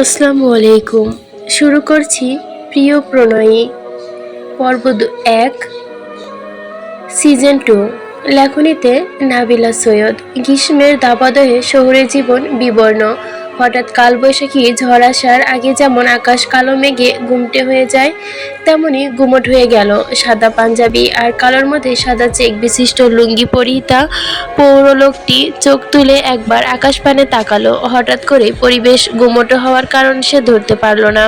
আসসালামু আলাইকুম। শুরু করছি প্রিয় প্রণয়ী। পর্ব এক, সিজন টু। লেখনীতে নাবিলা সৈয়দ, গ্রীষ্মের দাবাদহে শহরের জীবন বিবর্ণ। হঠাৎ কালবৈশাখী ঝড় আসার আগে যেমন আকাশ কালো মেঘে গুমটে হয়ে যায়, তেমনি গুমট হয়ে গেল। সাদা পাঞ্জাবি আর কালোর মধ্যে সাদা চেক বিশিষ্ট লুঙ্গি পরিহিতা পৌরলোকটি চোখ তুলে একবার আকাশ পানে তাকালো। হঠাৎ করে পরিবেশ গুমটো হওয়ার কারণ সে ধরতে পারল না।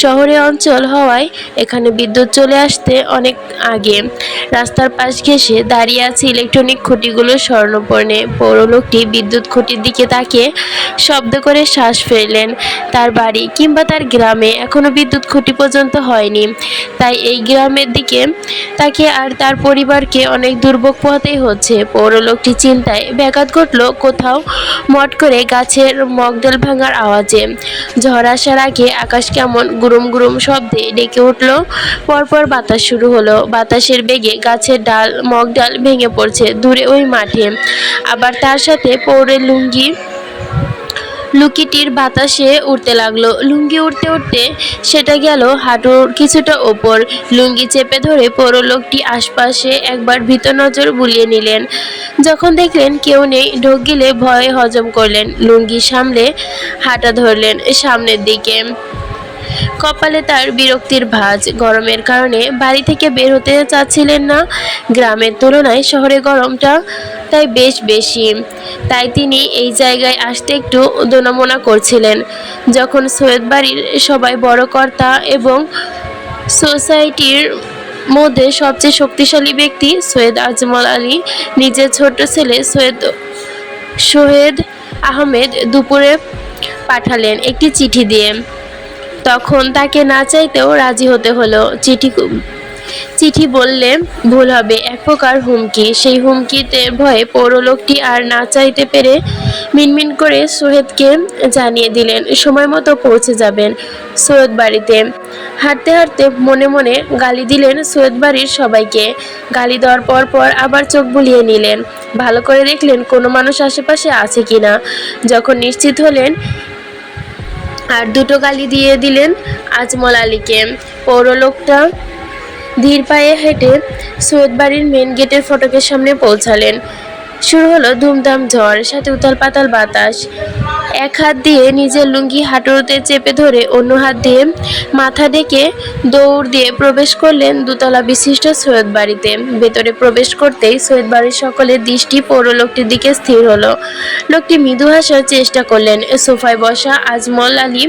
শহরে অঞ্চল হওয়ায় এখানে বিদ্যুৎ চলে আসতে অনেক আগে। রাস্তার পাশ ঘেঁষে দাঁড়িয়ে আছে ইলেকট্রনিক খুঁটিগুলো স্বর্ণপর্ণে পৌরলোকটি বিদ্যুৎ খুঁটির দিকে তাকিয়ে শব্দ করে শ্বাস ফেললেন তার বাড়ি কিংবা তার গ্রামে। এখনও বিদ্যুৎ খুঁটি পর্যন্ত হয়নি। তাই এই গ্রামের দিকে তাকে আর তার পরিবারকে অনেক দুর্ভোগ পোহাতেই হচ্ছে। পৌরলোকটি চিন্তায় ব্যাঘাত ঘটল কোথাও মট করে গাছের মগডাল ভাঙার আওয়াজে। ঝড় আসার আগে আকাশ কেমন গুরুম গুরুম শব্দে ডেকে উঠল। পরপর বাতাস শুরু হলো। বাতাসের বেগে গাছের ডাল, মগডাল ভেঙে পড়ছে দূরে ওই মাঠে। আবার তার সাথে পৌরের লুঙ্গি লুকিটির বাতাসে উঠতে লাগল। লুঙ্গি উঠতে উঠতে সেটা গেল হাঁটুর কিছুটা ওপর। লুঙ্গি চেপে ধরে পৌর লোকটি আশপাশে একবার ভীত নজর বুলিয়ে নিলেন। যখন দেখলেন কেউ নেই, ঢোক গিলে ভয়ে হজম করলেন। লুঙ্গি সামলে হাঁটা ধরলেন সামনের দিকে। কপালে তার বিরক্তির ভাঁজ। গরমের কারণে বাড়ি থেকে বের হতে চাচ্ছিলেন না। গ্রামের তুলনায় শহরে গরমটা তাই বেশ বেশি। তাই তিনি এই জায়গায় আসতে একটু দোনামোনা করছিলেন। যখন সৈয়দ বাড়ির সবাই বড় কর্তা এবং সোসাইটির মধ্যে সবচেয়ে শক্তিশালী ব্যক্তি সৈয়দ আজমল আলী, নিজের ছোট ছেলে সৈয়দ সোহেদ আহমেদ দুপুরে পাঠালেন একটি চিঠি দিয়ে। তখন তাকে না চাইতেও রাজি হতে হলো চিঠি চিঠি বললে, ভুল হবে, এক প্রকার হুমকি। সেই হুমকিতে ভয়ে পৌরলোকটি আর না চাইতে পেরে মিনমিন করে সোহেদকে জানিয়ে দিলেন, সময় মতো পৌঁছে যাবেন। সৈয়দ বাড়িতে হাঁটতে হাঁটতে মনে মনে গালি দিলেন সৈয়দ বাড়ির সবাইকে। গালি দেওয়ার পর পর আবার চোখ বুলিয়ে নিলেন। ভালো করে দেখলেন কোনো মানুষ আশেপাশে আছে কিনা। যখন নিশ্চিত হলেন আর দুটো গালি দিয়ে দিলেন আজমল আলীকে। পৌরলোকটা ধীর পায়ে হেঁটে সৈয়দ বাড়ির মেন গেটের ফটকের সামনে পৌঁছালেন। শুরু হলো ধুমধাম ঝড়, সাথে উতাল পাতাল বাতাস। এক হাত দিয়ে নিজের লুঙ্গি হাঁটুতে চেপে ধরে অন্য হাত দিয়ে মাথা ডেকে দৌড় দিয়ে প্রবেশ করলেন দুতলা বিশিষ্ট সৈয়দ বাড়িতে। ভেতরে প্রবেশ করতেই সৈয়দ বাড়ির সকলের দৃষ্টি পৌর লোকটির দিকে স্থির হলো। লোকটি মৃদু হাসার চেষ্টা করলেন। সোফায় বসা আজমল আলী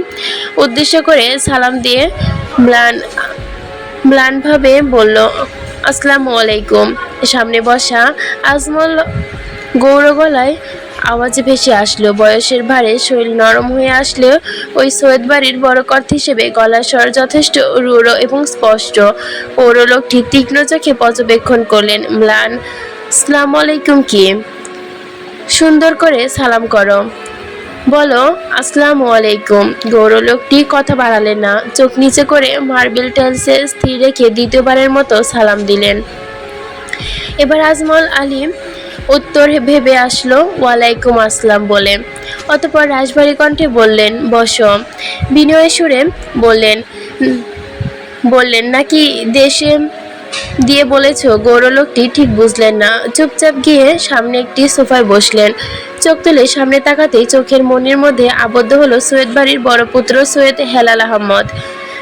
উদ্দেশ্য করে সালাম দিয়ে ম্লান, ম্লানভাবে বলল, আসসালামু আলাইকুম। সামনে বসা আজমল গৌর গলায় আওয়াজ ভেসে আসলো। বয়সের ভারে শরীর নরম হয়ে আসলেও ওই সৈয়দ বাড়ির বড় কর্ত হিসেবে গলার স্বর যথেষ্ট রূঢ় এবং স্পষ্ট। পৌর লোকটি তীক্ষ্ণ চোখে পর্যবেক্ষণ করলেন, ম্লান আসসালামু আলাইকুম কি? সুন্দর করে সালাম করো। বলো, আসসালামু আলাইকুম। গৌর লোকটি কথা বাড়ালেন না। চোখ নিচে করে মার্বেল টাইলসে স্থির রেখে দ্বিতীয়বারের মতো সালাম দিলেন। এবার আজমল আলী উত্তর ভেবে আসলো, ওয়ালাইকুম আসসালাম বলে। অতপর রাজবাড়ি কণ্ঠে বললেন, বসো। বিনয় সুরে বললেন বললেন, নাকি দেশে দিয়ে বলেছ? গৌর লোকটি ঠিক বুঝলেন না। চুপচাপ গিয়ে সামনে একটি সোফায় বসলেন। চোখ তুলে সামনে তাকাতেই চোখের মনের মধ্যে আবদ্ধ হলো সৈয়দ বাড়ির বড় পুত্র সৈয়দ হেলাল আহমদ।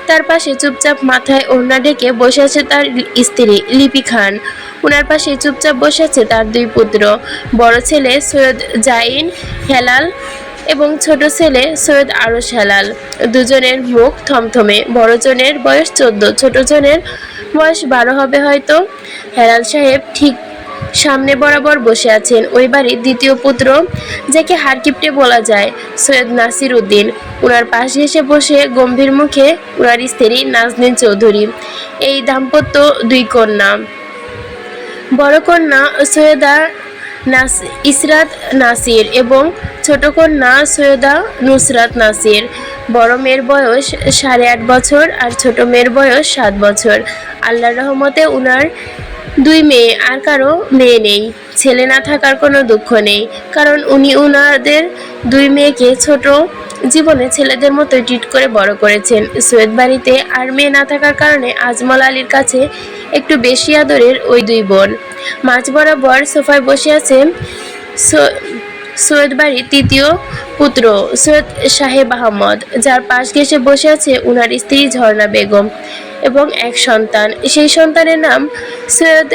তার পাশে চুপচাপ মাথায় ওড়না ডেকে বসে আছে তার স্ত্রী লিপি খান। ওনার পাশে চুপচাপ বসে আছে তার দুই পুত্র। বড় ছেলে সৈয়দ জাইন হেলাল এবং ছোট ছেলে সৈয়দ আরশ হেলাল। দুজনের মুখ থমথমে। বড়জনের বয়স চোদ্দ ছোটজনের বয়স বারো হবে হয়তো। হেলাল সাহেব ঠিক সামনে বরাবর বসে আছেন ওই বাড়ির দ্বিতীয় পুত্র, যাকে হারকিপটে বলা যায় সৈয়দ নাসির উদ্দিন। ওনার পাশে এসে বসে গম্ভীর মুখে ওনার স্ত্রী নাজনীন চৌধুরী। এই দাম্পত্য দুই কন্যা। বড় কন্যা সৈয়দা নাস, ইসরাত নাসির এবং ছোট কন্যা সৈয়দা নুসরাত নাসির। বড় মেয়ের বয়স সাড়ে আট বছর আর ছোট মেয়ের বয়স সাত বছর। আল্লাহর রহমতে উনার দুই মেয়ে, আর কারও মেয়ে নেই। ছেলে না থাকার কোনো দুঃখ নেই, কারণ উনি উনাদের দুই মেয়েকে ছোট জীবনে ছেলেদের মতো ট্রিট করে বড় করেছেন। সৈয়দ বাড়িতে আর মেয়ে না থাকার কারণে আজমল আলীর কাছে একটু বেশি আদরের ওই দুই বোন। মাঝ বরাবর সোফায় বসে আছেন সৈয়দ বাড়ির তৃতীয় পুত্র, সৈয়দ সাহেব আহমদ, যার পাশ ঘেসে বসে আছে উনার স্ত্রী ঝর্ণা বেগম। এবং এক সন্তান। সেই সন্তানের নাম সৈয়দ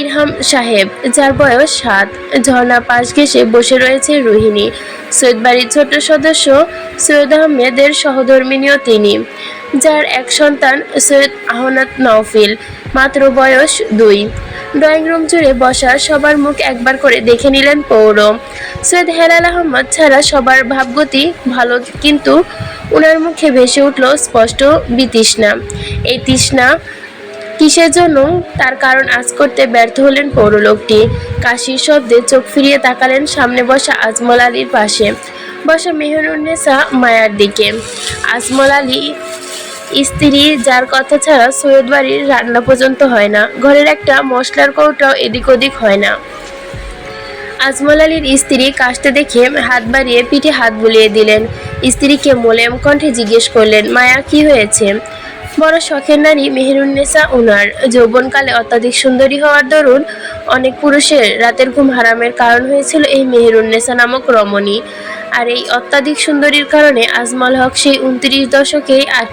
ইরহাম সাহেব, যার বয়স সাত। ঝর্ণা পাশ ঘেসে বসে রয়েছে রোহিণী। সৈয়দ বাড়ির ছোট সদস্য সৈয়দ আহমেদের সহধর্মিনীও তিনি, যার এক সন্তান সৈয়দ আহনাত নওফিল, মাত্র বয়স দুই। ড্রয়িং রুম জুড়ে বসা সবার মুখ একবার করে দেখে নিলেন পৌর। সৈয়দ হেলাল আহমদ ছাড়া সবার ভাবগতি ভালো, কিন্তু উনার মুখে ভেসে উঠল স্পষ্ট বিতৃষ্ণা। এই তৃষ্ণা কিসের জন্য? তার কারণ আজ করতে ব্যর্থ হলেন পৌরলোকটি। কাশির শব্দে চোখ ফিরিয়ে তাকালেন সামনে বসা আজমল আলীর পাশে। বসা মেহরুন্নেসা মায়ার দিকে। আজমল আলী স্ত্রী, যার কথা ছাড়া সৈয়দ বাড়ির রান্না পর্যন্ত হয় না। ঘরের একটা মশলার কৌটাও এদিক ওদিক হয় না। আজমল আলীর স্ত্রী কাশতে দেখে হাত বাড়িয়ে পিঠে হাত বুলিয়ে দিলেন। স্ত্রীকে মোলেম কণ্ঠে জিজ্ঞেস করলেন, মায়া, কি হয়েছে? বড় শখের নারী মেহেরুন্নেসা উনার। যৌবনকালে অত্যাধিক সুন্দরী হওয়ার দরুন অনেক পুরুষের রাতের ঘুম হারামের কারণ হয়েছিল এই মেহেরুন্নেসা নামক রমণী। আর এই অত্যাধিক সুন্দরীর কারণে আজমল হক সেই উনত্রিশ দশকেই আট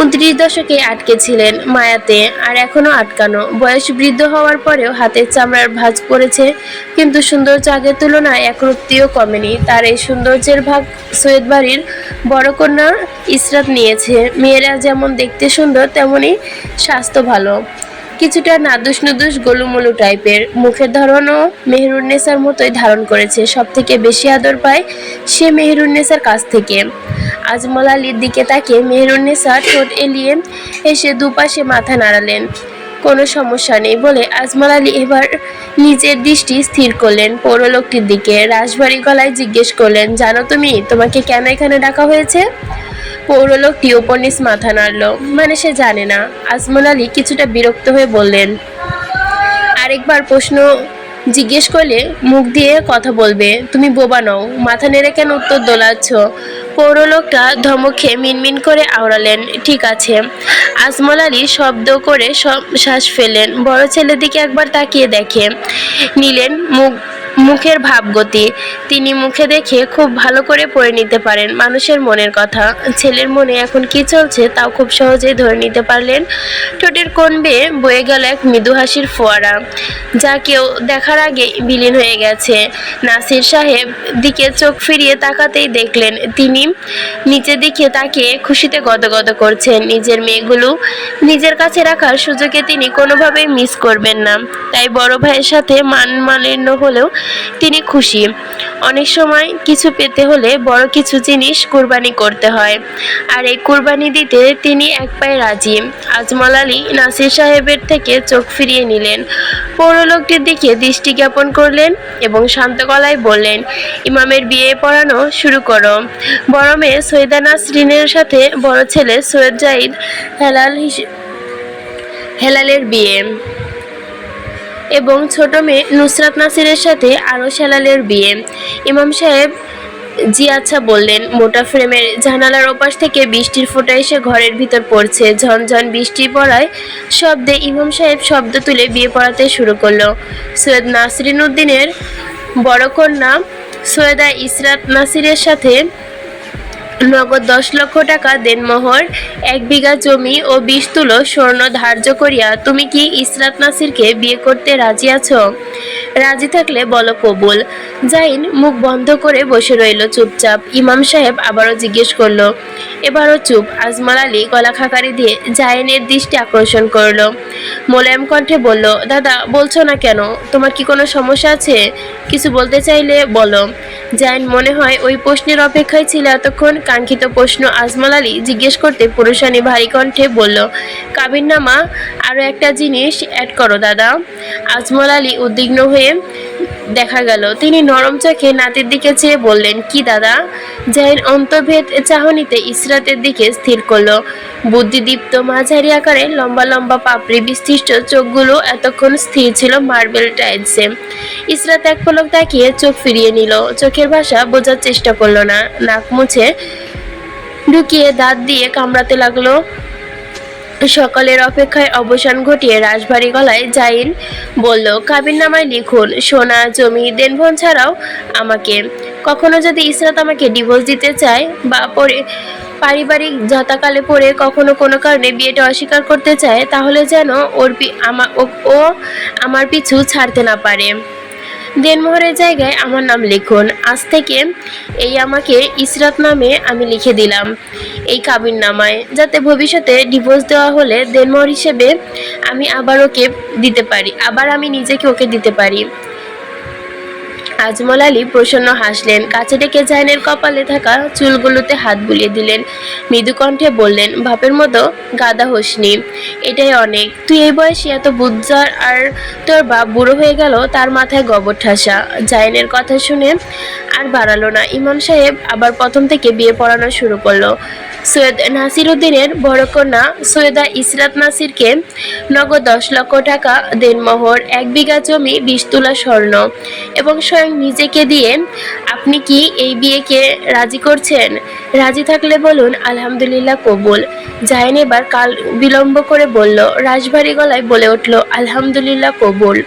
উনত্রিশ দশকে আটকে ছিলেন মায়াতে আর এখনও আটকানো। বয়স বৃদ্ধ হওয়ার পরেও হাতের চামড়ার ভাঁজ পড়েছে, কিন্তু সৌন্দর্য আগের তুলনায় একরত্তিও কমেনি। তার এই সৌন্দর্যের ভাগ সৈয়দ বাড়ির বড় কন্যা ইসরাত নিয়েছে। মেয়েরা যেমন দেখতে সুন্দর তেমনই স্বাস্থ্য ভালো। কিছুটা নাদুস নুদুস গোলুমলু টাইপের। মুখের ধরনও মেহরুন্নেসার মতোই ধারণ করেছে। সব থেকে বেশি আদর পায় সে মেহরুন্নেসার কাছ থেকে। আজমল আলীর দিকে তাকিয়ে মেহরুন্নেসা ঠোঁট এলিয়ে এসে দুপাশে মাথা নাড়ালেন। কোনো সমস্যা নেই বলে আজমল আলী এবার নিজের দৃষ্টি স্থির করলেন পৌরলোকটির দিকে। রাশভারী গলায় জিজ্ঞেস করলেন, জানো তুমি, তোমাকে কেন এখানে ডাকা হয়েছে? পৌরলোকটি উপনিস মাথা নাড়ল। মানে সে জানে না। আজমল আলী কিছুটা বিরক্ত হয়ে বললেন, আরেকবার প্রশ্ন জিজ্ঞেস করলে মুখ দিয়ে কথা বলবে। তুমি বোবা নও। মাথা নেড়ে কেন উত্তর দোলাচ্ছ? পৌরলোকটা ধমকে মিনমিন করে আওড়ালেন, ঠিক আছে। আজমল আলী শব্দ করে সব শ্বাস ফেলেন বড় ছেলের দিকে একবার তাকিয়ে দেখে নিলেন মুখ মুখের ভাবগতি। তিনি মুখে দেখে খুব ভালো করে পড়ে নিতে পারেন মানুষের মনের কথা। ছেলের মনে এখন কি চলছে তাও খুব সহজেই ধরে নিতে পারলেন ঠোঁটের কোণ বেয়ে বয়ে গেল এক মৃদু হাসির ফোয়ারা, যা কেউ দেখার আগে বিলীন হয়ে গেছে। নাসির সাহেব দিকে চোখ ফিরিয়ে তাকাতেই দেখলেন, তিনি নিচের দিকে তাকে খুশিতে গদগদ করছেন। নিজের মেয়েগুলো নিজের কাছে রাখার সুযোগে তিনি কোনোভাবেই মিস করবেন না। তাই বড় ভাইয়ের সাথে মান মালিন্য হলেও তিনি খুশি। অনেক সময় কিছু পেতে হলে বড় কিছু জিনিস কুরবানি করতে হয়। আর এই কুরবানি দিতে তিনি এক পায়ে রাজি। আজমল আলী নাসির সাহেবের থেকে চোখ ফিরিয়ে নিলেন। পৌরলোকটির দিকে দৃষ্টি জ্ঞাপন করলেন এবং শান্ত গলায় বললেন, ইমামের বিয়ে পড়ানো শুরু করো। বড় মেয়ে সৈয়দা নাসরিনের সাথে বড় ছেলে সৈয়দ জাইদ হেলাল হেলালের বিয়ে। এবং ছোট মেয়ে নুসরাত নাসিরের সাথে আরও হেলালের বিয়ে। ইমাম সাহেব জি আচ্ছা বললেন, মোটা ফ্রেমের জানালার ওপাশ থেকে বৃষ্টির ফোঁটা এসে ঘরের ভিতর পড়ছে। ঝনঝন বৃষ্টি পড়ায় শব্দে ইমাম সাহেব শব্দ তুলে বিয়ে পড়াতে শুরু করল। সৈয়দ নাসরিন উদ্দিনের বড় কন্যা সৈয়দা ইসরাত নাসিরের সাথে নগদ দশ লক্ষ টাকা দেনমোহর, এক বিঘা জমি ও বিশ তুলো স্বর্ণ ধার্য করিয়া তুমি কি ইসরাত নাসিরকে বিয়ে করতে রাজি আছো? রাজি থাকলে বলো কবুল। জাইন মুখ বন্ধ করে বসে রইল চুপচাপ। ইমাম সাহেব আবারও জিজ্ঞেস করল, এবারও চুপ? আজমাল আলী গলা খাকারি দিয়ে জাইনের দৃষ্টি আকর্ষণ করল। মোলায়েম কণ্ঠে বলল, দাদা, বলছো না কেন? তোমার কি কোনো সমস্যা আছে? কিছু বলতে চাইলে বলো। জাইন মনে হয় ওই প্রশ্নের অপেক্ষায় ছিল এতক্ষণ। কাঙ্ক্ষিত প্রশ্ন আজমল আলী জিজ্ঞেস করতে পুরুষানী ভারী কণ্ঠে বলল কাবির নামা আরও একটা জিনিস অ্যাড করো, দাদা। আজমল আলী উদ্বিগ্ন হয়ে হয়ে দেখা গেল। তিনি নরম চোখে নাতির দিকে চেয়ে বললেন, কি দাদা? জাহিন অন্তর্ভেদ চাহনিতে ইসরাতের দিকে স্থির করল। বুদ্ধিদীপ্ত মাঝারি আকারে লম্বা লম্বা পাপড়ি বিশিষ্ট চোখগুলো এতক্ষণ স্থির ছিল মার্বেল টাইলসে। ইসরাত এক পলক তাকিয়ে চোখ ফিরিয়ে নিল। চোখের ভাষা বোঝার চেষ্টা করল না। নাক মুছে ঢুকিয়ে দাঁত দিয়ে কামড়াতে লাগল। সকালের অপেক্ষায় অবসান ঘটিয়ে রাজবাড়ি গলায় জাইন বলল, কাবির নামায় লিখুন, সোনা, জমি, দেনভন ছাড়াও আমাকে। কখনো যদি ইসরাত আমাকে ডিভোর্স দিতে চায় বা পরে পারিবারিক যথাকালে পড়ে কখনো কোনো কারণে বিয়েটা অস্বীকার করতে চায়, তাহলে যেন ওর পি- আমা- ও- ও আমার পিছু ছাড়তে না পারে। দেনমোহরের জায়গায় আমার নাম লিখুন। আজ থেকে এই আমাকে ইসরাত নামে আমি লিখে দিলাম এই কাবিন নামায়। যাতে ভবিষ্যতে ডিভোর্স দেওয়া হলে দেনমোহর হিসেবে আমি আবার ওকে দিতে পারি। আবার আমি নিজেকে ওকে দিতে পারি। আজমল আলী প্রসন্ন হাসলেন। কাছে ডেকে জাইনের কপালে থাকা চুলগুলোতে হাত বুলিয়ে দিলেন। মৃদু কণ্ঠে বললেন, বাপের মতো গাদা হোসনি, এটাই অনেক। তুই এই বয়সে এত বুজ্জার আর তোর বাপ বুড়ো হয়ে গেল, তার মাথায় গোবর ঠাসা। জাইনের কথা শুনে আর বাড়ালো না। ইমাম সাহেব আবার প্রথম থেকে বিয়ে পড়ানো শুরু করল। সৈয়দ নাসির উদ্দিনের বড় কন্যা সৈয়দা ইসরাত নাসিরকে নগদ দশ লক্ষ টাকা দেনমোহর, এক বিঘা জমি বিশ তোলা স্বর্ণ এবং স্বয়ং নিজেকে দিয়ে, আপনি কি এই বিয়েকে রাজি করছেন? রাজি থাকলে বলুন, আলহামদুলিল্লাহ কবুল। জায়েন এবার কাল বিলম্ব করে বলল, রাজবাড়ি গলায় বলে উঠল, আলহামদুলিল্লাহ কবুল।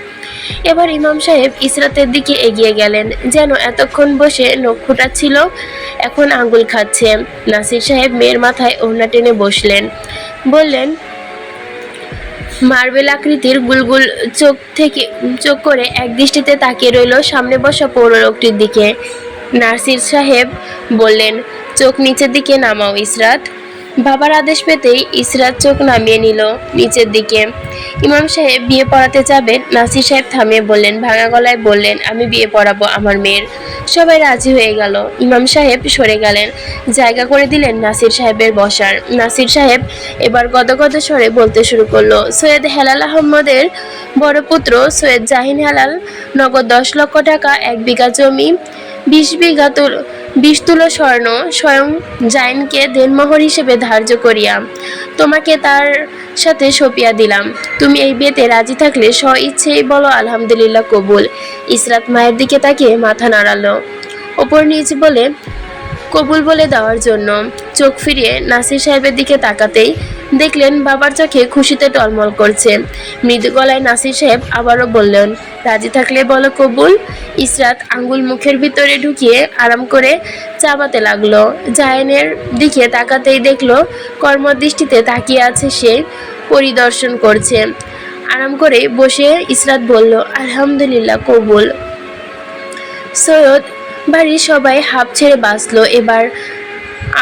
এবার ইমাম সাহেব ইসরাতের দিকে এগিয়ে গেলেন, যেন এতক্ষণ বসে নখ খুঁটাচ্ছিল, এখন আঙ্গুল খাচ্ছে। নাসির সাহেব মেয়ের মাথায় ওড়না টেনে বসলেন। বললেন, মার্বেল আকৃতির গুলগুল চোখ থেকে, চোখ করে এক দৃষ্টিতে তাকিয়ে রইল সামনে বসা পৌর লোকটির দিকে। নাসির সাহেব বললেন, চোখ নিচের দিকে নামাও ইসরাত। বাবার আদেশ পেতেই ইসরাত চোখ নামিয়ে নিল নিচের দিকে। ইমাম সাহেব বিয়ে পড়াতে যাবেন, নাসির সাহেব থামিয়ে বললেন, ভাঙা গলায় বললেন, আমি বিয়ে পড়াবো আমার মেয়ের। সবাই রাজি হয়ে গেল। ইমাম সাহেব সরে গেলেন, জায়গা করে দিলেন নাসির সাহেবের বসার। নাসির সাহেব এবার গদগদ স্বরে বলতে শুরু করল, সৈয়দ হেলাল আহমদের বড় পুত্র সৈয়দ জাহিন হেলাল, নগদ দশ লক্ষ টাকা, এক বিঘা জমি, বিশ বিঘা বিশ তুলো স্বর্ণ স্বয়ং জাইনকে দেনমোহর হিসেবে ধার্য করিয়া তোমাকে তার সাথে সপিয়া দিলাম। তুমি এই বিয়েতে রাজি থাকলে স্ব ইচ্ছেই বলো, আলহামদুলিল্লাহ, কবুল। ইসরাত মায়ের দিকে তাকে মাথা নাড়ালো। ওপর নিচ বলে কবুল বলে দেওয়ার জন্য। চোখ ফিরিয়ে নাসির সাহেবের দিকে তাকাতেই দেখলেন বাবার চোখে খুশিতে টলমল করছে। মৃদু গলায় নাসির সাহেব আবারও বললেন, রাজি থাকলে বলো কবুল। ইসরাত আঙ্গুল মুখের ভিতরে ঢুকিয়ে আরাম করে চাবাতে লাগল। জায়নের দিকে তাকাতেই দেখল, কর্মদৃষ্টিতে তাকিয়ে আছে সে, পরিদর্শন করছে। আরাম করে বসে ইসরাত বলল, আলহামদুলিল্লাহ কবুল। সৈয়দ বাড়ির সবাই হাফ ছেড়ে বাঁচলো। এবার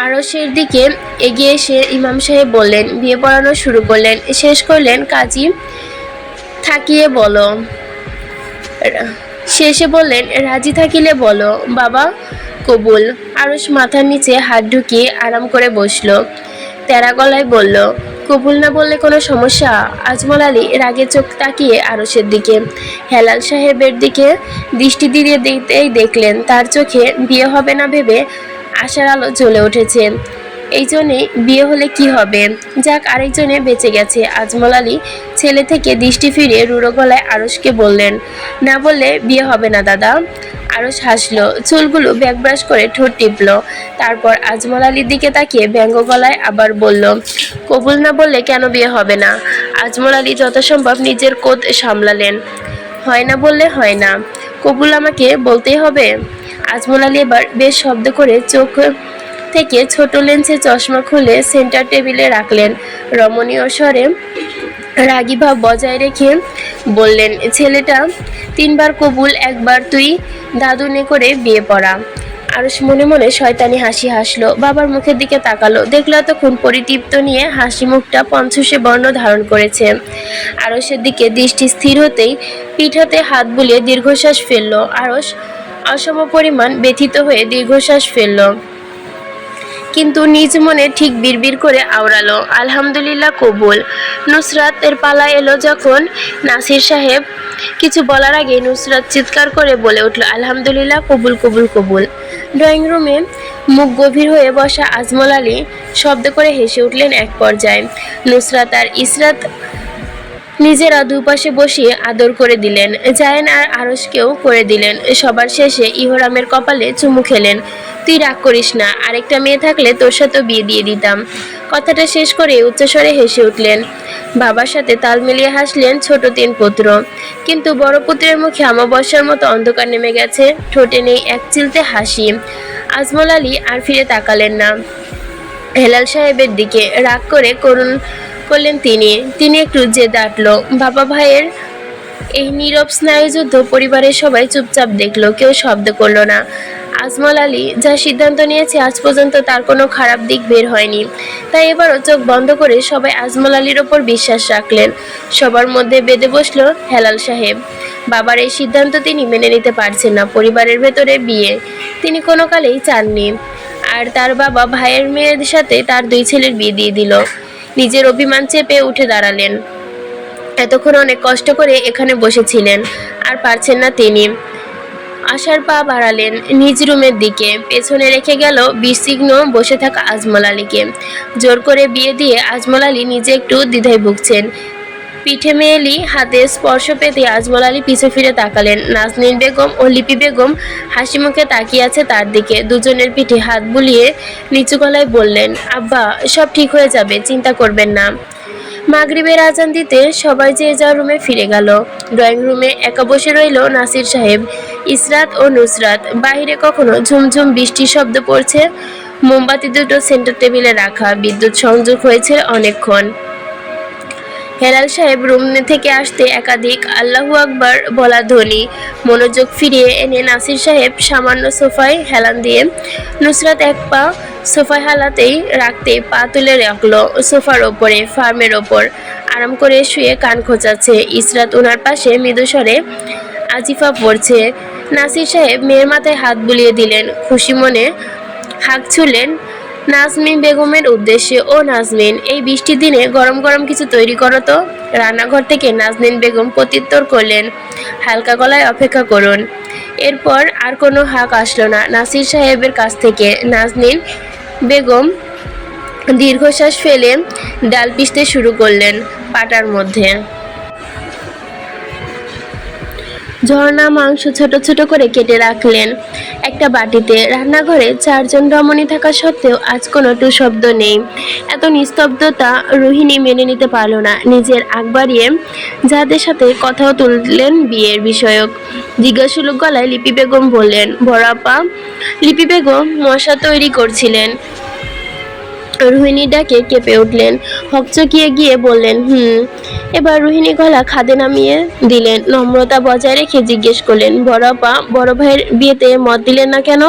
আরসের দিকে এগিয়ে এসে ইমাম সাহেব বললেন, বিয়ে পড়ানো শুরু করলেন, শেষ করলেন, কাজী? থাকিয়ে বলো। শেষে বললেন, রাজি থাকিলে বলো। বাবা কবুল। আরস মাথার নিচে হাত ঢুকিয়ে আরাম করে বসল। তেরা গলায় বলল, কবুল না বললে কোনো সমস্যা? আজমল আলী রাগে চোখ তাকিয়ে আরসের দিকে। হেলাল সাহেবের দিকে দৃষ্টি দিয়ে দিতেই দেখলেন, তার চোখে বিয়ে হবে না ভেবে আশার আলো জ্বলে উঠেছে। এই জন্যে বিয়ে হলে কি হবে? যাক, আরেকজনে বেঁচে গেছে। আজমল আলী ছেলে থেকে দৃষ্টি ফিরে রুড়ো গলায় আরসকে বললেন, না বললে বিয়ে হবে না দাদা। আরস হাসলো, চুলগুলো ব্যাক ব্রাশ করে ঠোঁট টিপলো। তারপর আজমল আলীর দিকে তাকিয়ে ব্যঙ্গ গলায় আবার বলল, কবুল না বললে কেন বিয়ে হবে না? আজমল আলী যথাসম্ভব নিজের কোদ সামলালেন, হয় না বললে হয় না। কবুল আমাকে বলতেই হবে? আজমল আলী এবার বেশ শব্দ করে চোখ থেকে ছোট লেন্সে চশমা খুলে সেন্টার টেবিলে রাখলেন। রমণীয় স্বরে রাগী ভাব বজায় রেখে বললেন, ছেলেটা, তিনবার কবুল, একবার তুই দাদুনে করে বিয়ে পড়া। আরস মনে মনে শয়তানি হাসি হাসলো। বাবার মুখের দিকে তাকালো। দেখল এতক্ষণ পরিতৃপ্ত নিয়ে হাসি মুখটা পঞ্চশে বর্ণ ধারণ করেছে। আরসের দিকে দৃষ্টি স্থির হতেই পিঠাতে হাত বুলিয়ে দীর্ঘশ্বাস ফেলল। আরস অসম পরিমাণ ব্যথিত হয়ে দীর্ঘশ্বাস ফেলল। কিন্তু নিজ মনে ঠিক বিড়বিড় করে আওড়ালো। আলহামদুলিল্লাহ, কবুল। নুসরাত এর পালা এলো যখন নাসির সাহেব। কিছু বলার আগে নুসরাত চিৎকার করে বলে উঠল, আলহামদুলিল্লাহ, কবুল কবুল কবুল। ড্রয়িং রুমে মুখ গভীর হয়ে বসা আজমল আলী শব্দ করে হেসে উঠলেন এক পর্যায়ে। নুসরাত আর ইসরাত নিজেরা দুপাশে বসিয়ে আদর করে দিলেন। জায়েন আর আরসকেও করে দিলেন। সবার শেষে ইহরামের কপালে চুমু খেলেন। তুই রাগ করিস না, আরেকটা মেয়ে থাকলে তোর সাথে বিয়ে দিয়ে দিতাম। কথাটা শেষ করে উচ্চস্বরে হেসে উঠলেন। বাবার সাথে তাল মিলিয়ে হাসলেন ছোট তিন পুত্র। কিন্তু বড় পুত্রের মুখে আমাবস্যার মতো অন্ধকার নেমে গেছে। ঠোঁটে নেই এক চিলতে হাসি। আজমল আলী আর ফিরে তাকালেন না। হেলাল সাহেবের দিকে রাগ করে করুণ করলেন তিনি। তিনি একটু জেদ আটলো। বাবা ভাইয়ের এই নীরব স্নায়ুযুদ্ধ পরিবারের সবাই চুপচাপ দেখল, কেউ শব্দ করল না। আজমল আলী যা সিদ্ধান্ত নিয়েছে আজ পর্যন্ত তার কোনো খারাপ দিক বের হয়নি। তাই এবারও চোখ বন্ধ করে সবাই আজমল আলীর ওপর বিশ্বাস রাখলেন। সবার মধ্যে বেঁধে বসল হেলাল সাহেব। বাবার এই সিদ্ধান্ত তিনি মেনে নিতে পারছেন না, পরিবারের ভেতরে বিয়ে। তিনি কোনো কালেই চাননি। আর তার বাবা ভাইয়ের মেয়ের সাথে তার দুই ছেলের বিয়ে দিয়ে দিল। নিজের অভিমান চেপে উঠে দাঁড়ালেন। এতক্ষণ অনেক কষ্ট করে এখানে বসেছিলেন, আর পারছেন না তিনি। আশার পা বাড়ালেন নিজ রুমের দিকে। পেছনে রেখে গেল বিসিগ্ন বসে থাকা আজমল আলীকে। জোর করে বিয়ে দিয়ে আজমল আলী নিজে একটু দ্বিধায় ভুগছেন। পিঠে মেয়েলি হাতে স্পর্শ পেতে আজমল আলী পিছে ফিরে তাকালেন। নাজনীন বেগম ও লিপি বেগম হাসি মুখে তাকিয়ে আছে তার দিকে। দুজনের পিঠে হাত বুলিয়ে নিচু গলায় বললেন, আব্বা, সব ঠিক হয়ে যাবে, চিন্তা করবেন না। মাগরিবের আজান দিতে সবাই যে যার রুমে ফিরে গেল। ড্রয়িং রুমে একা বসে রইল নাসির সাহেব। ইসরাত ও নুসরাত বাইরে কখনো ঝুমঝুম বৃষ্টির শব্দ পড়ছে। মোমবাতি দুটো সেন্টার টেবিলে রাখা, বিদ্যুৎ সংযোগ হয়েছে অনেকক্ষণ। হেলাল সাহেব রুম থেকে আসতে একাধিক আল্লাহু আকবার বলা ধ্বনি। মনোযোগ ফিরিয়ে এনে নাসির সাহেব সামান্য সোফায় হেলান দিয়ে নুসরাত এক পা সোফায় হালাতেই রাখতে পা তুলে রাখল সোফার ওপরে, ফার্মের ওপর। আরাম করে শুয়ে কান খোঁচাচ্ছে। ইসরাত ওনার পাশে মৃদুস্বরে আজিফা পড়ছে। নাসির সাহেব মেয়ের মাথায় হাত বুলিয়ে দিলেন। খুশি মনে হাঁক ছুলেন নাজমিন বেগমের উদ্দেশ্যে, ও নাজমিন, এই বৃষ্টির দিনে গরম গরম কিছু তৈরি করো তো। রান্নাঘর থেকে নাজমিন বেগম প্রত্যুত্তর করলেন, হালকা গলায় অপেক্ষা করুন। এরপর আর কোনো হাঁক আসলো না। নাসির সাহেবের কাছ থেকে নাজনীন বেগম দীর্ঘশ্বাস ফেলে ডাল পিষতে শুরু করলেন পাটার মধ্যে। ঝর্ণা মাংস ছোট ছোট করে কেটে রাখলেন। একটা বাটিতে রান্নাঘরে চারজন রমণী থাকা সত্ত্বেও আজ কোনো টু শব্দ নেই। এত নিস্তব্ধতা রোহিণী মেনে নিতে পারল না। নিজের আগ বাড়িয়ে যাদের সাথে কথাও তুললেন বিয়ের বিষয়ক। জিজ্ঞাসুলুক গলায় লিপি বেগম বললেন বড়াপা লিপি বেগম মশা তৈরি করছিলেন। রোহিণী ডাকে কেঁপে উঠলেন। হকচকিয়ে গিয়ে বললেন, হুম। এবার রোহিণী গলা খাদে নামিয়ে দিলেন। নম্রতা বজায় রেখে জিজ্ঞেস করলেন, বড় আপা, বড় ভাইয়ের বিয়েতে মত দিলেন না কেন?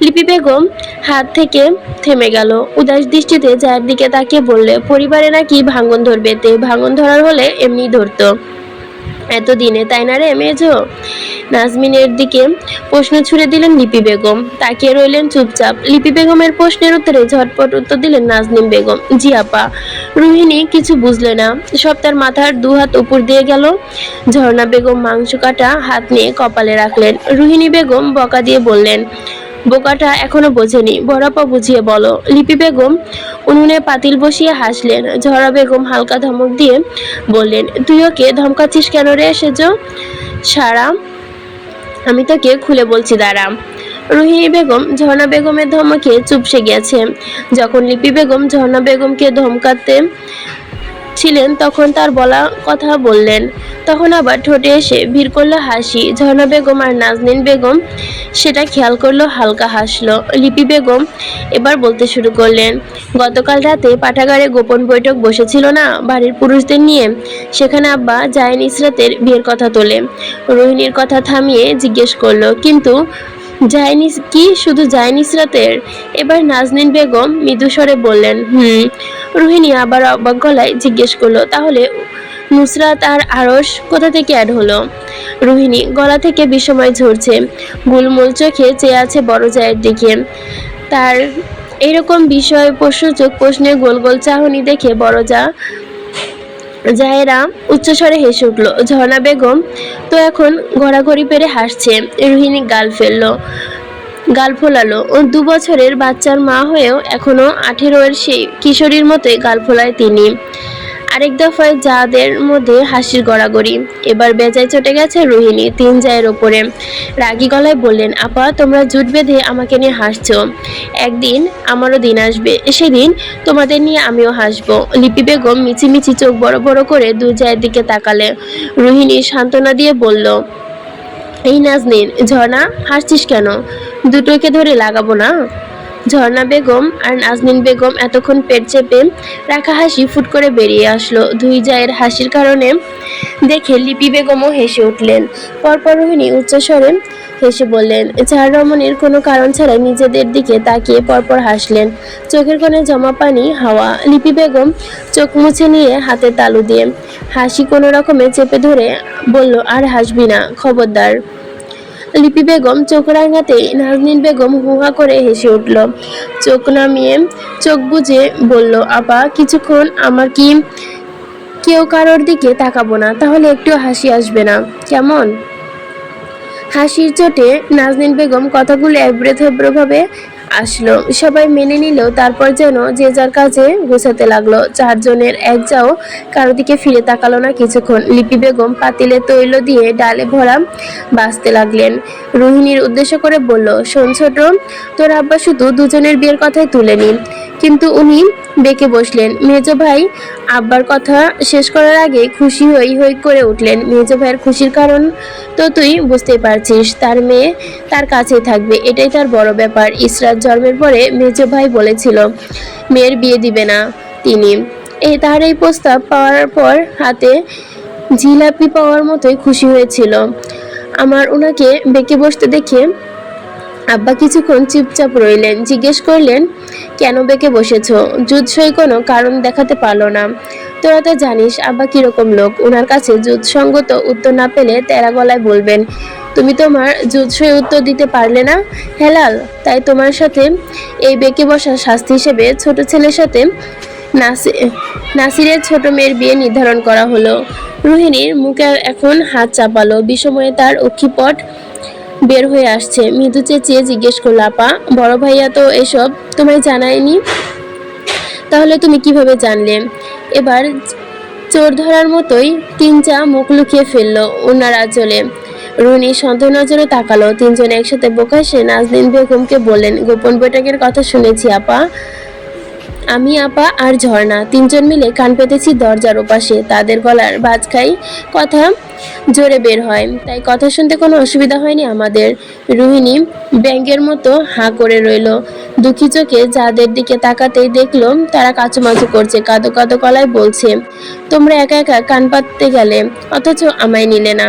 লিপি বেগম হাত থেকে থেমে গেল। উদাস দৃষ্টিতে যার দিকে তাকিয়ে বললে, পরিবারে নাকি ভাঙন ধরবে? তে ভাঙন ধরার হলে এমনি ধরতো। এতদিনে, তাই না রে মেজো নাজমিনের দিকে প্রশ্ন ছুড়ে দিলেন লিপি বেগম। তাকিয়ে রইলেন চুপচাপ। লিপি বেগমের প্রশ্নের উত্তরে ঝটপট উত্তর দিলেন নাজনিম বেগম। জি আপা। রোহিণী কিছু বুঝলে না। সব তার মাথার দু হাত উপর দিয়ে গেল। ঝর্ণা বেগম মাংস কাটা হাত নিয়ে কপালে রাখলেন। রোহিণী বেগম বকা দিয়ে বললেন বোকাটা এখনও বোঝেনি। বড়াপা বুঝিয়ে বলো, লিপি বেগম? উনুনে পাতিল বসিয়ে হাসলেন। ঝরা বেগম হালকা ধমক দিয়ে বললেন তুই ওকে ধমকাচ্ছিস কেন রে সেজ? সারা, আমি তোকে খুলে বলছি, দাঁড়া। রোহিণী বেগম, ঝর্ণা বেগমের ধমকে চুপসে গেছে যখন লিপি বেগম ঝর্ণা বেগমকে ধমকাতে ছিলেন, তখন তার বলা কথা বললেন। তখন আবার ঠোঁটে এসে ভিড় করল হাসি। ঝর্ণা বেগম আর নাজনীন বেগম সেটা খেয়াল করল, হালকা হাসলো। লিপি বেগম এবার বলতে শুরু করলেন, গতকাল রাতে পাঠাগারে গোপন বৈঠক বসেছিল না বাড়ির পুরুষদের নিয়ে? সেখানে আব্বা জায়ন ইসরাতের বিয়ের কথা তোলে। রোহিণীর কথা থামিয়ে জিজ্ঞেস করল, কিন্তু জায়নিস কি? শুধু জায়নিস রাতের? এবার নাজনীন বেগম মৃদুস্বরে বললেন, হুম। রোহিণী আবার অবাক গলায় জিজ্ঞেস করল, তাহলে নুসরাত আর আরস কোথা থেকে অ্যাড হলো? রোহিণী, গলা থেকে বিষময় ঝরছে। গুলমুল চোখে চেয়ে আছে বড় জায়ের দিকে। তার এরকম বিষয় প্রশ্নচোখ প্রশ্নে গোল গোল চাহনি দেখে বড় যা জায়েরা উচ্চস্বরে হেসে উঠল, ঝর্ণা বেগম, তো এখন ঘোরাঘড়ি পেরে হাসছে। রোহিণী গাল ফেলল, গাল ফোলালো। ও দু বছরের বাচ্চার মা হয়েও এখনও আঠেরোয়ের সেই কিশোরীর মতোই গাল ফোলায় তিনি। আরেক দফায় যাদের মধ্যে হাসির গড়াগড়ি। এবার বেজায় চটে গেছে রোহিণী তিন জায়ের ওপরে। রাগী গলায় বললেন, আপা, তোমরা জুট বেঁধে আমাকে নিয়ে হাসছ। একদিন আমারও দিন আসবে, সেদিন তোমাদের নিয়ে আমিও হাসব। লিপি বেগম মিছিমিছি চোখ বড় বড় করে দু জায়ের দিকে তাকালে। রোহিণী সান্ত্বনা দিয়ে বলল, এই নাজনীন, ঝর্ণা, হাসছিস কেন? দুটোকে ধরে লাগাবো না? ঝর্ণা বেগম আর নাজনীন বেগম এতক্ষণ পেট চেপে রাখা হাসি ফুট করে বেরিয়ে আসলো। দুই জায়ের হাসির কারণে দেখে লিপি বেগমও হেসে উঠলেন। পরপর রোহিণী উচ্চস্বরে হেসে বললেন চার রমণীর কোনো কারণ ছাড়া নিজেদের দিকে তাকিয়ে পরপর হাসলেন। চোখের কোণে জমা পানি, হাওয়া, লিপি বেগম চোখ মুছে নিয়ে হাতে তালু দিয়ে হাসি কোনো রকমে চেপে ধরে বলল, আর হাসবি না, খবরদার। লিপি বেগম চোখ রাঙাতে নাজনীন বেগম হুহা করে হেসে উঠল। চোখ নামিয়ে চোখ বুঝে বলল, আপা, কিছুক্ষণ আমার কি কেউ কারোর দিকে তাকাবো না, তাহলে একটু হাসি আসবে না। কেমন? হাসির চোটে নাজনীন বেগম কথাগুলো এবড়ে ভাবে আসলো। সবাই মেনে নিলেও তারপর যেন যে যার কাজে গোছাতে লাগল, চারজনের এক যাও কারও দিকে ফিরে তাকালো না কিছুক্ষণ। লিপি বেগম পাতিলে তৈল দিয়ে ডালে ভরা বাঁচতে লাগলেন। রোহিণীর উদ্দেশ্য করে বলল, শোন ছোট, তোর আব্বা শুধু দুজনের বিয়ের কথাই তুলে নিন। কিন্তু উনি বেঁকে বসলেন। মেজ ভাই আব্বার কথা শেষ করার আগে খুশি হই হই করে উঠলেন। মেজ ভাইয়ের খুশির কারণ তো তুই বুঝতেই পারছিস, তার মেয়ে তার কাছেই থাকবে, এটাই তার বড় ব্যাপার। ইসরাত জন্মের পরে মেজ ভাই বলেছিল, মেয়ের বিয়ে দিবে না তিনি। এই তার এই প্রস্তাব পাওয়ার পর হাতে জিলাপি পাওয়ার মতোই খুশি হয়েছিল। আমার ওনাকে বেঁকে বসতে দেখে আব্বা কিছুক্ষণ চুপচাপ রইলেন, জিজ্ঞেস করলেন, কেন বেঁকে বসেছো? যুদ্ধসই কোনো কারণ দেখাতে পারল না। তোরা তো জানিস, আব্বা কীরকম লোক। ওনার কাছে যুদ্ধসঙ্গত উত্তর না পেলে তেরা গলায় বলবেন তুমি তোমার যুদ্ধসই উত্তর দিতে পারলে না? হেলাল, তাই তোমার সাথে এই বেঁকে বসার শাস্তি হিসেবে ছোট ছেলের সাথে নাসি- নাসিরের ছোট মেয়ের বিয়ে নির্ধারণ করা হলো। রোহিণীর মুখে এখন হাত চাপালো, বিষময়ে তার অক্ষিপট বের হয়ে আসছে। মৃদু চেঁচিয়ে জিজ্ঞেস করল, আপা, বড় ভাইয়া তো এসব তোমায় জানায়নি? তাহলে তুমি কীভাবে জানলে? এবার চোর ধরার মতোই তিন চা মুখ লুকিয়ে ফেলল ওনার আঁচলে। রুনি সন্দেহ নজরে তাকালো। তিনজন একসাথে বোকাশে নাজদিন বেগমকে বললেন, গোপন বৈঠকের কথা শুনেছি, আপা। আমি, আপা, আর ঝর্ণা। তিনজন মিলে কান পেতেছি দরজার ওপাশে। তাদের গলার বাজ খাই কথা জোরে বের হয়। তাই কথা শুনতে কোনো অসুবিধা হয়নি আমাদের। রোহিণী ব্যাঙ্গের মতো হাঁ করে রইল। দুঃখী চোখে যাদের দিকে তাকাতেই দেখল, তারা কাচুমাচু করছে, কাদো কাদো গলায় বলছে তোমরা একা একা কান পাততে গেলে, অথচ আমায় নিলে না।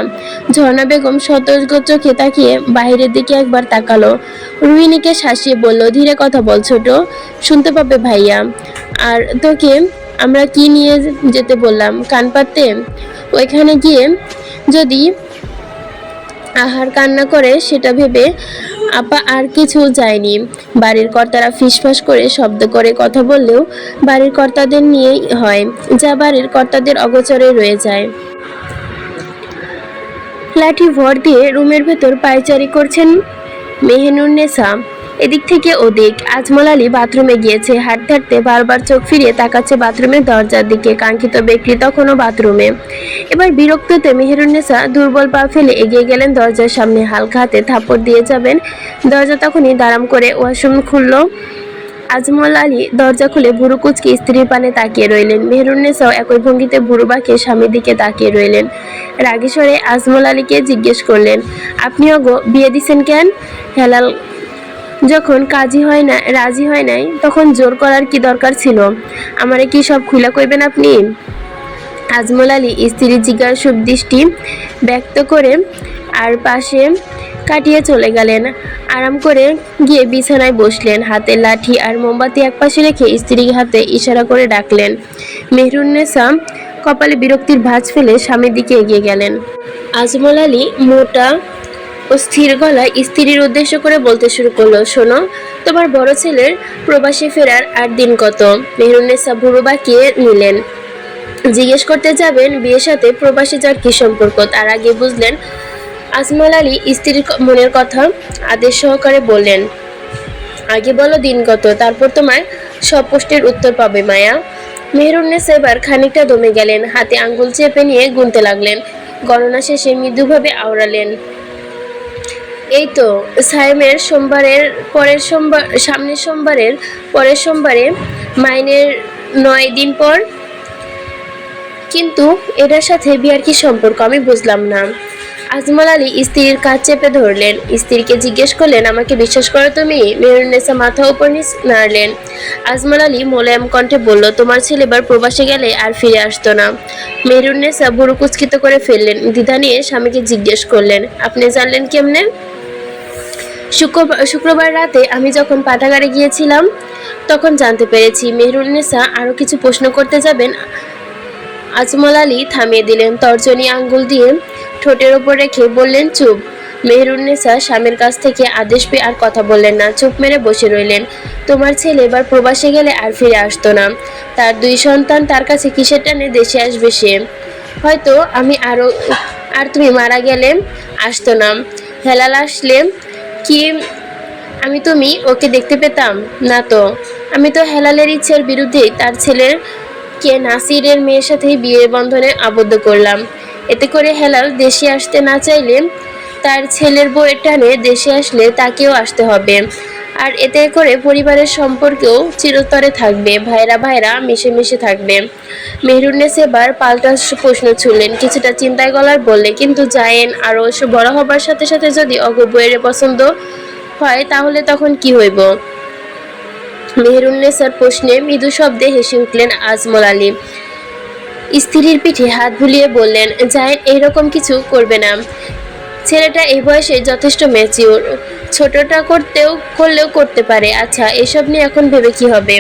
ঝর্ণা বেগম সতর্ক চোখে তাকিয়ে বাইরের দিকে একবার তাকালো। রুহিণীকে শাসিয়ে বলল, ধীরে কথা বল ছোট, শুনতে পাবে ভাইয়া। আর তোকে আমরা কি নিয়ে যেতে বললাম? কান পাততে? ওইখানে গিয়ে যদি আহার কান্না করে সেটা ভেবে আপা আর কিছু যায়নি বাড়ির কর্তারা ফিসফাস করে শব্দ করে কথা বললেও বাড়ির কর্তাদের নিয়েই হয়, যা বাড়ির কর্তাদের অগোচরে রয়ে যায়। লাঠি ভর দিয়ে রুমের ভেতর পায়চারি করছেন মেহেনুর নেসা। এদিক থেকে ওদিক। আজমল আলী বাথরুমে গিয়েছে। হাঁটতে হাঁটতে বারবার চোখ ফিরিয়ে তাকাচ্ছে বাথরুমের দরজার দিকে। কাঙ্ক্ষিত ব্যক্তি তখনও বাথরুমে। এবার বিরক্ততে মেহেরুন্নেসা দুর্বল পা ফেলে এগিয়ে গেলেন দরজার সামনে। হালকা হাতে থাপড় দিয়ে যাবেন। দরজা তখনই দাঁড়াম করে ওয়াশরুম খুললো। আজমল আলী দরজা খুলে ভুরু কুচকে স্ত্রীর পানে তাকিয়ে রইলেন। মেহরুন্নেসাও একই ভঙ্গিতে ভুরু বাঁকে স্বামীর দিকে তাকিয়ে রইলেন। রাগেশ্বরে আজমল আলীকে জিজ্ঞেস করলেন, আপনিও গো বিয়ে দিছেন কেন? হেলাল যখন কাজী হয় না, রাজি হয় নাই, তখন জোর করার কি দরকার ছিল? আমারে কি সব খুলা কইবেন আপনি? আজমল আলী স্ত্রীর জিজ্ঞাসু দৃষ্টি ব্যক্ত করে আর পাশে কাটিয়ে চলে গেলেন। আরাম করে গিয়ে বিছানায় বসলেন। হাতে লাঠি আর মোমবাতি একপাশে রেখে স্ত্রীর হাতে ইশারা করে ডাকলেন। মেহরুন্নেসা কপালে বিরক্তির ভাঁজ ফেলে স্বামীর দিকে এগিয়ে গেলেন। আজমল আলী মোটা ও স্থির গলায় স্ত্রীর উদ্দেশ্য করে বলতে শুরু করল, শোনো, তোমার বড় ছেলের প্রবাসী ফেরার আর দিন কত? মেহরুন্নেসা ভুরু বাঁকিয়ে নিলেন। জিজ্ঞেস করতে যাবেন বিয়ের সাথে প্রবাসী যার কি সম্পর্ক? তার আগে বুঝলেন আজমল আলী স্ত্রীর মনের কথা আদেশ সহকারে বললেন, আগে বলো দিন কত, তারপর তোমার সব প্রশ্নের উত্তর পাবে, মায়া। মেহরুন্নেস এবার খানিকটা দমে গেলেন, হাতে আঙ্গুল চেপে নিয়ে গুনতে লাগলেন। গণনা শেষে মৃদুভাবে আওড়ালেন। এই তো, সাইমের সোমবারের পরের সোমবার, সামনের সোমবারের পরের সোমবারে মাইনের নয় দিন পর। কিন্তু এটার সাথে বিয়ার কি সম্পর্ক আমি বুঝলাম না। আজমল আলী স্ত্রীর কাজ চেপে ধরলেন। স্ত্রীকে জিজ্ঞেস করলেন, আমাকে বিশ্বাস করো তুমি? মেহরুন্নেসা মাথা উপর নিচ নাড়লেন। আজমল আলী মোলায়েম কণ্ঠে বলল, তোমার ছেলে এবার প্রবাসে গেলে আর ফিরে আসতো না। মেহরুন্নেসা ভুরু কুচকিত করে ফেললেন। দ্বিধা নিয়ে স্বামীকে জিজ্ঞেস করলেন, আপনি জানলেন কেমনে? শুক্রবার শুক্রবার রাতে আমি যখন পাঠাগারে গিয়েছিলাম, তখন জানতে পেরেছি মেহরুন্নেসা আরও কিছু প্রশ্ন করতে যাবেন। আজমল আলী থামিয়ে দিলেন, তর্জনী আঙ্গুল দিয়ে ঠোঁটের ওপর রেখে বললেন, চুপ। মেহরুন্নেসা স্বামীর কাছ থেকে আদেশ পেয়ে আর কথা বললেন না, চুপ মেরে বসে রইলেন। তোমার ছেলে এবার প্রবাসে গেলে আর ফিরে আসতো না। তার দুই সন্তান তার কাছে কিসের টানে দেশে আসবে সে? হয়তো আমি আরও আর তুমি মারা গেলে আসতো না। হেলাল আসলে কি আমি তুমি ওকে দেখতে পেতাম? না তো। আমি তো হেলালের ইচ্ছার বিরুদ্ধেই তার ছেলের কে নাসিরের মেয়ের সাথেই বিয়ের বন্ধনে আবদ্ধ করলাম। এতে করে হেলাল দেশে আসতে না চাইলে তার ছেলের বউয়ের টানে দেশে আসলে তাকেও আসতে হবে। আর এতে করে পরিবারের সম্পর্কেও চিরতরে থাকবে, ভাইরা ভাইরা মিশে মিশে থাকবে। মেহরুন্নেস এবার পাল্টা প্রশ্ন ছুড়লেন, কিছুটা চিন্তায় গলার বললে, কিন্তু জায়েন আরও বড় হবার সাথে সাথে যদি অগ বইয়ের পছন্দ হয়, তাহলে তখন কি হইব? মেহরুন্নেসার প্রশ্নে মৃদু শব্দে হেসে উঠলেন আজমল আলী। স্ত্রীর পিঠে হাত বুলিয়ে বললেন, জায়েন, এরকম কিছু করবে না। ছেলেটা এই বয়সে যথেষ্ট ম্যাচিওর ছোটটা করতেও, করলেও করতে পারে। আচ্ছা এসব নিয়ে এখন ভেবে কি হবে?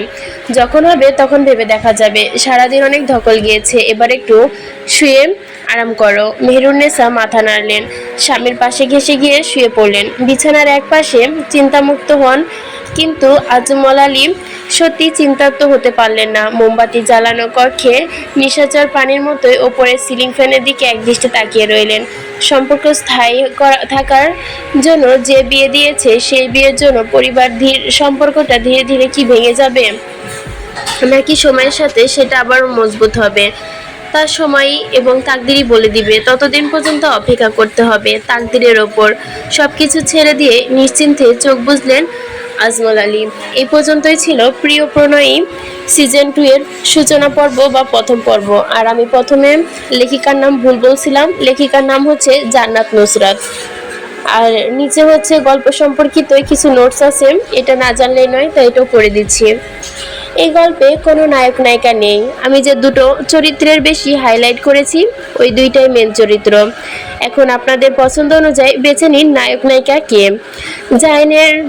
যখন হবে তখন ভেবে দেখা যাবে। সারাদিন অনেক ধকল গিয়েছে। এবার একটু শুয়ে আরাম করো। মেহরুন্নেসা মাথা নাড়লেন। স্বামীর পাশে ঘেসে গিয়ে শুয়ে পড়লেন। বিছানার এক পাশে চিন্তামুক্ত হন, কিন্তু আজমল আলী সত্যি চিন্তার্ত হতে পারলেন না। মোমবাতি জ্বালানো কক্ষে নিশাচর পানির মতোই ওপরের সিলিং ফ্যানের দিকে একদৃষ্টে তাকিয়ে রইলেন। সম্পর্ক স্থায়ী করা থাকার জন্য যে বিয়ে দিয়েছে, সেই বিয়ের জন্য পরিবার ধীর সম্পর্কটা ধীরে ধীরে কি ভেঙে যাবে? নাকি সময়ের সাথে সেটা আবার মজবুত হবে? তার সময় এবং তাকদিরই বলে দিবে। ততদিন পর্যন্ত অপেক্ষা করতে হবে তাকদিরের ওপর। সবকিছু ছেড়ে দিয়ে নিশ্চিন্তে চোখ বুঝলেন আজমল আলী। এই পর্যন্তই ছিল প্রিয় প্রণয়ী সিজন টু এর সূচনা পর্ব বা প্রথম পর্ব। আর আমি প্রথমে লেখিকার নাম ভুল বলছিলাম। লেখিকার নাম হচ্ছে জান্নাত নুসরাত। আর নিচে হচ্ছে গল্প সম্পর্কিত কিছু নোটস আছে। এটা না জানলেই নয়, তাই এটাও করে দিচ্ছি। এই গল্পে কোনো নায়ক নায়িকা নেই। আমি যে দুটো চরিত্রের বেশি হাইলাইট করেছি, ওই দুইটাই মেন চরিত্র। এখন আপনাদের পছন্দ অনুযায়ী বেছে নিন নায়ক নায়িকা কে। জাইনের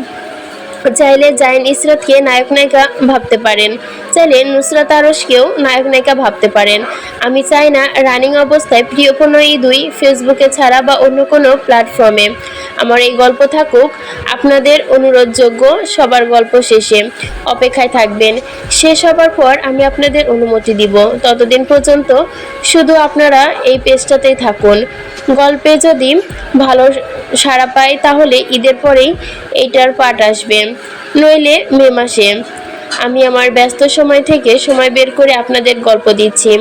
চাইলে জাইন ইসরাতকে নায়ক নায়িকা ভাবতে পারেন। চাইলে নুসরাত আরসকেও নায়ক নায়িকা ভাবতে পারেন। আমি চাই না রানিং অবস্থায় প্রিয় কোনো এই দুই ফেসবুকে ছাড়া বা অন্য কোনো প্ল্যাটফর্মে আমার এই গল্প থাকুক। আপনাদের অনুরোধযোগ্য সবার গল্প শেষে অপেক্ষায় থাকবেন। শেষ হবার পর আমি আপনাদের অনুমতি দিব। ততদিন পর্যন্ত শুধু আপনারা এই পেজটাতেই থাকুন। গল্পে যদি ভালো সাড়া পায় তাহলে ঈদের পরেই এইটার পাঠ আসবে। নইলে মে মাসে। আমি আমার ব্যস্ত সময় থেকে সময় বের করে আপনাদের গল্প দিচ্ছি।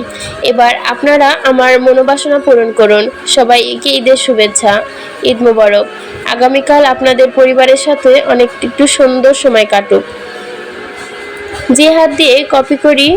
এবার আপনারা আমার মনোবাসনা পূরণ করুন। সবাই একে ঈদের শুভেচ্ছা। ঈদ মুবারক। আগামীকাল আপনাদের পরিবারের সাথে অনেক একটু সুন্দর সময় কাটুক। যে হাত দিয়ে কপি করি